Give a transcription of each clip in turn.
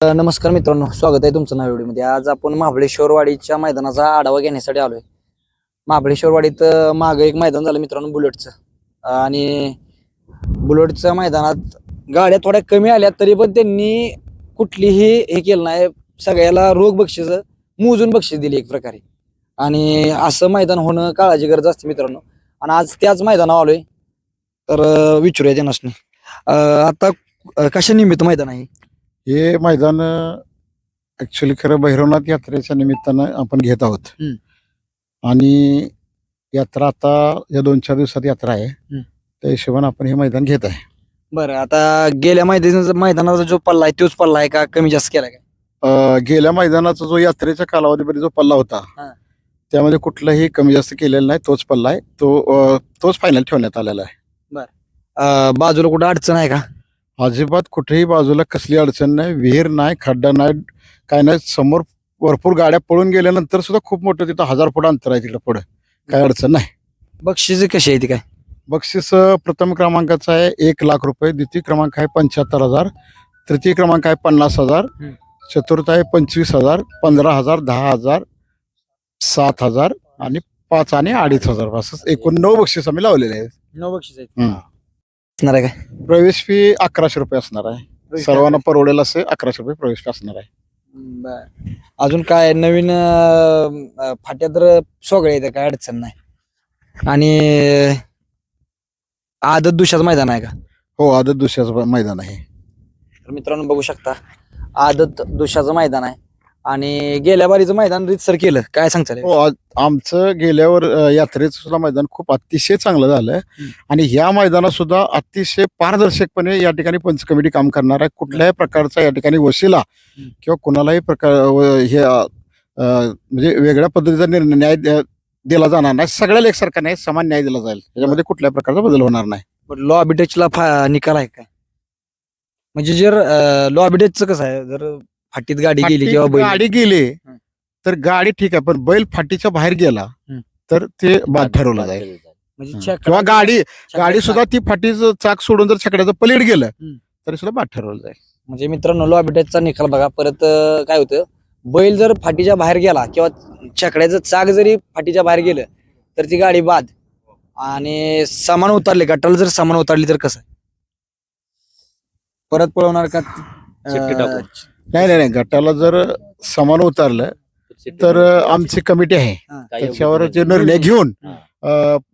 नमस्कार मित्रांनो स्वागत आहे तुमचं नाव व्हिडिओमध्ये. आज आपण महाबळेश्वरवाडीच्या मैदानाचा आढावा घेण्यासाठी आलोय. महाबळेश्वरवाडीत मागं एक मैदान झालं मित्रांनो बुलेटचं. आणि बुलेटच्या मैदानात गाड्या थोड्या कमी आल्या तरी पण त्यांनी कुठलीही हे केलं नाही. सगळ्याला रोग बक्षीस मोजून बक्षीस दिली एक प्रकारे. आणि असं मैदान होणं काळाची गरज असते मित्रांनो. आणि आज त्याच मैदानावर आलोय. तर विचारूया त्यांना आता कशा निमित्त मैदान आहे? हे मैदान ऍक्च्युली खरं भैरवनाथ यात्रेच्या निमित्तानं आपण घेत आहोत. हम्म. आणि यात्रा आता या दोन चार दिवसात यात्रा आहे. हम्म. त्या हिशोबाने आपण हे मैदान घेत आहे. बरं आता गेल्या मैदानाचा मैदानाचा जो पल्ला आहे तोच पल्ला आहे का कमी जास्त केलाय का अं, गेल्या मैदानाचा जो यात्रेच्या कालावधीमध्ये जो पल्ला होता हा. त्यामध्ये कुठलंही कमी जास्त केलेलं नाही तोच पल्ला आहे. तो अं, तोच फायनल ठेवण्यात आलेला आहे. अं, बाजूला कुठं अडचण आहे का? अजिबात कुठेही बाजूला कसली अडचण नाही विहीर नाही खड्डा नाही काय नाही समोर भरपूर गाड्या पळून गेल्यानंतर सुद्धा खूप मोठं तिथं हजार फूट अंतर आहे तिकडे पुढे. काय अडचण नाही. बक्षीस कशी आहे ती काय? बक्षीस प्रथम क्रमांकाचा आहे एक लाख रुपये द्वितीय क्रमांक आहे पंच्याहत्तर हजार तृतीय क्रमांक आहे पन्नास हजार. चतुर्थ आहे पंचवीस हजार पंधरा हजार दहा हजार सात हजार आणि पाच आणि अडीच हजार असं एकूण नऊ बक्षीस आम्ही लावलेले आहेत. नो बक्षीस आहे हम्म. असणार आहे काय? प्रवेश फी अकराशे रुपये असणार आहे. सर्वांना परवडेल असे अकराशे रुपये प्रवेश फी असणार आहे. बरं. अजून काय नवीन अं, फाट्या तर सोगळे येते काय अडचण नाही. आणि आदत दुशाचं मैदान आहे का? हो आदत दुसऱ्याचं मैदान आहे. तर मित्रांनो बघू शकता. आदत दुशाचं मैदान आहे. आणि गेल्या बारीचं मैदान रितसर केलं. काय सांगता हो आज आमचं गेल्यावर अ, यात्रेचं सुद्धा मैदान खूप अतिशय चांगलं झालं. आणि ह्या मैदानात सुद्धा अतिशय पारदर्शकपणे या ठिकाणी पंच कमिटी काम करणार आहे कुठल्याही प्रकारचा या ठिकाणी वशिला हम्म. किंवा कुणालाही प्रकार व- हे अ, अ, म्हणजे वेगळ्या पद्धतीचा निर्णय न्याय दिला जाणार नाही. सगळ्याला एकसारखा न्याय समान न्याय दिला जाईल. त्याच्यामध्ये कुठल्याही प्रकारचा बदल होणार नाही. लॉ बिटेचला निकाल आहे काय म्हणजे जर लॉ बिटेचचं कसं आहे? जर फाटीत गाडी गेली फाटी किंवा बैल गाडी गेली. तर गाडी ठीक आहे पण बैल फाटीच्या बाहेर गेला. तर ते बाद ठरवलं जाईल. म्हणजे किंवा गाडी गाडी सुद्धा ती फाटीचं चाक सोडून जर छकड्याचं पलीड गेलं हम्म. तरी सुद्धा बाद ठरवलं जाईल. म्हणजे मित्रांनो लॉ बिटेचचा निकाल बघा. परत अं, काय होतं? बैल जर फाटीच्या बाहेर गेला किंवा छकड्याचं चाक जरी फाटीच्या बाहेर गेलं तर ती गाडी बाद. आणि सामान उतरले गटाला जर सामान उतरली तर कसं? परत पळवणार का. नाही नाही नाही. गटाला जर समान उतरलं तर आमची कमिटी आहे. त्याच्यावर जे निर्णय घेऊन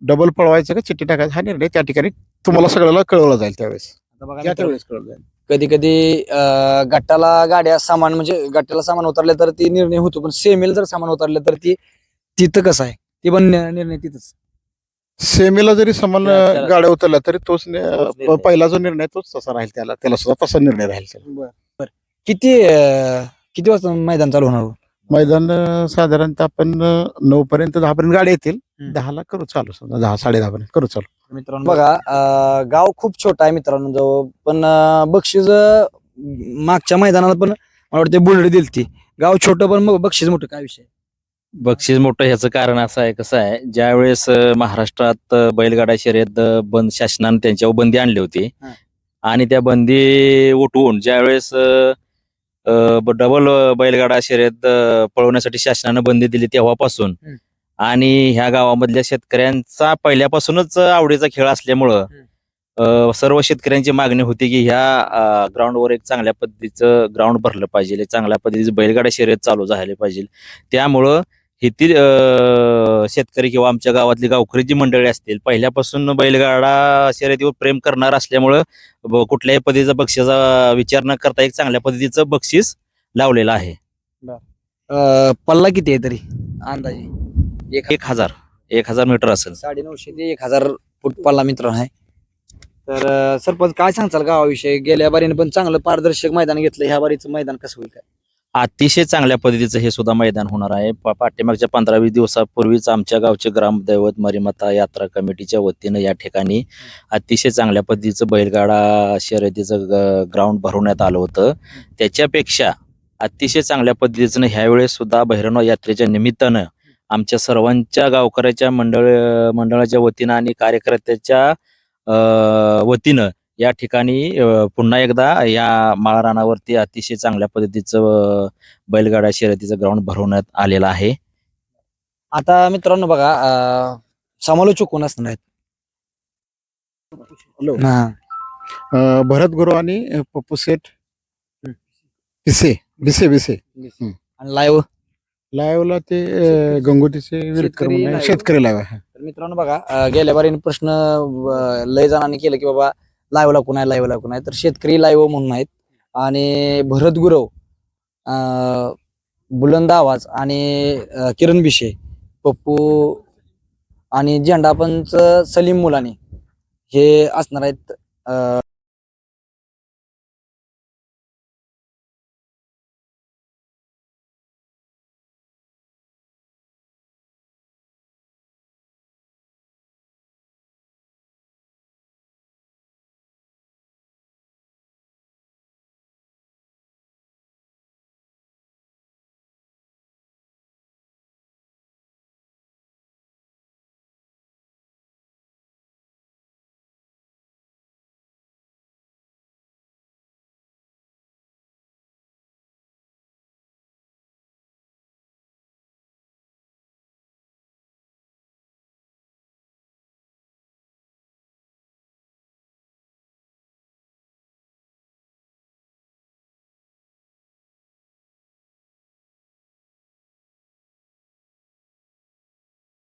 डबल पळवायचं का चिठ्ठी टाकायचं? हा निर्णय त्या ठिकाणी तुम्हाला सगळ्याला कळवला जाईल त्यावेळेस. त्या त्यावेळेस कळवलं जाईल. कधी कधी गटाला गाड्या सामान म्हणजे गटाला सामान उतरले तर ती निर्णय होतो पण सेमेल जर सामान उतरले तर ती तिथं कसं आहे? ती पण निर्णय तिथंच. सेमीला जरी समान गाड्या उतरल्या तरी तोच. पहिला जो निर्णय तोच तसा राहील त्याला. त्याला सुद्धा तसा निर्णय राहील. किती अं, किती वाजता मैदान चालू होणार हो? मैदान अं, साधारणतः आपण नऊ पर्यंत दहा पर्यंत गाड्या येतील हम्म. दहाला करू चालू समजा दहा साडे दहा पर्यंत करू चालू मित्रांनो बघा अं, गाव खूप छोटा आहे मित्रांनो जवळ पण अं, बक्षीस अं, मागच्या मैदानाला पण मला वाटतं बुलडी दिलती गाव छोटं पण मग बक्षीस मोठं काय विषय बक्षीस मोठं ह्याचं कारण असं आहे कसं आहे ज्या वेळेस अं, महाराष्ट्रात अं, बैलगाडा शर्यत अं, बंद शासनाने त्यांच्यावर बंदी आणली होती हा. आणि त्या बंदी उठवून ज्या वेळेस डबल बैलगाडा शर्यत पळवण्यासाठी शासनानं बंदी दिली तेव्हापासून. आणि ह्या गावामधल्या शेतकऱ्यांचा पहिल्यापासूनच आवडीचा खेळ असल्यामुळं सर्व शेतकऱ्यांची मागणी होती की ह्या ग्राउंडवर एक चांगल्या पद्धतीचं ग्राउंड भरलं पाहिजे चांगल्या पद्धतीचं बैलगाडा शर्यत चालू झाले पाहिजे. त्यामुळं येथील शेतकरी किंवा आमच्या गावातली गावकरी जी मंडळी असतील पहिल्यापासून बैलगाडा शर्यतीवर प्रेम करणार असल्यामुळं कुठल्याही पद्धतीचा बक्षिसाचा विचार न करता एक चांगल्या पद्धतीचं बक्षीस लावलेलं आहे. पल्ला किती आहे तरी? अंदाजे? एक हजार. एक हजार. मीटर असेल. साडे नऊशे ते एक हजार फूट पल्ला मित्र आहे. तर सरपंच काय सांगचाल गावाविषयी? गेल्या बारीने पण चांगलं पारदर्शक मैदान घेतलं ह्या बारीचं मैदान कसं होईल काय? अतिशय चांगल्या पद्धतीचं हे सुद्धा मैदान होणार आहे. पाठीमागच्या पंधरा वीस दिवसापूर्वीच आमच्या गावचे ग्रामदैवत मरीमाता यात्रा कमिटीच्या वतीनं या ठिकाणी अतिशय चांगल्या पद्धतीचं बैलगाडा शर्यतीचं ग्राउंड भरवण्यात आलं होतं. त्याच्यापेक्षा अतिशय चांगल्या पद्धतीचं ह्यावेळेस सुद्धा भैरवनाथ यात्रेच्या निमित्तानं आमच्या सर्वांच्या गावकऱ्याच्या मंडळ मंडळाच्या वतीनं आणि कार्यकर्त्याच्या वतीनं या ठिकाणी पुन्हा एकदा या माळरानावरती अतिशय चांगल्या पद्धतीचं बैलगाडा शर्यतीचं ग्राउंड भरवण्यात आलेलं आहे. आता मित्रांनो बघा समालोचक कोण असणार आहेत. भरत गुरु आणि पप्पू सेठ. भिसे भिसे भिसे. आणि लाईव्ह लाईव्हला ते विरकर शेतकरी लाईव्ह मित्रांनो बघा गेल्या बारीने प्रश्न लय जणांनी केलं की बाबा लाईव्हला कोण आहे लाईव्हला कोण आहे तर शेतकरी लाईव्ह म्हणून आहेत. आणि भरत गुरव बुलंद आवाज आणि किरण बिशे पप्पू आणि झेंडापंच सलीम मुलानी हे असणार आहेत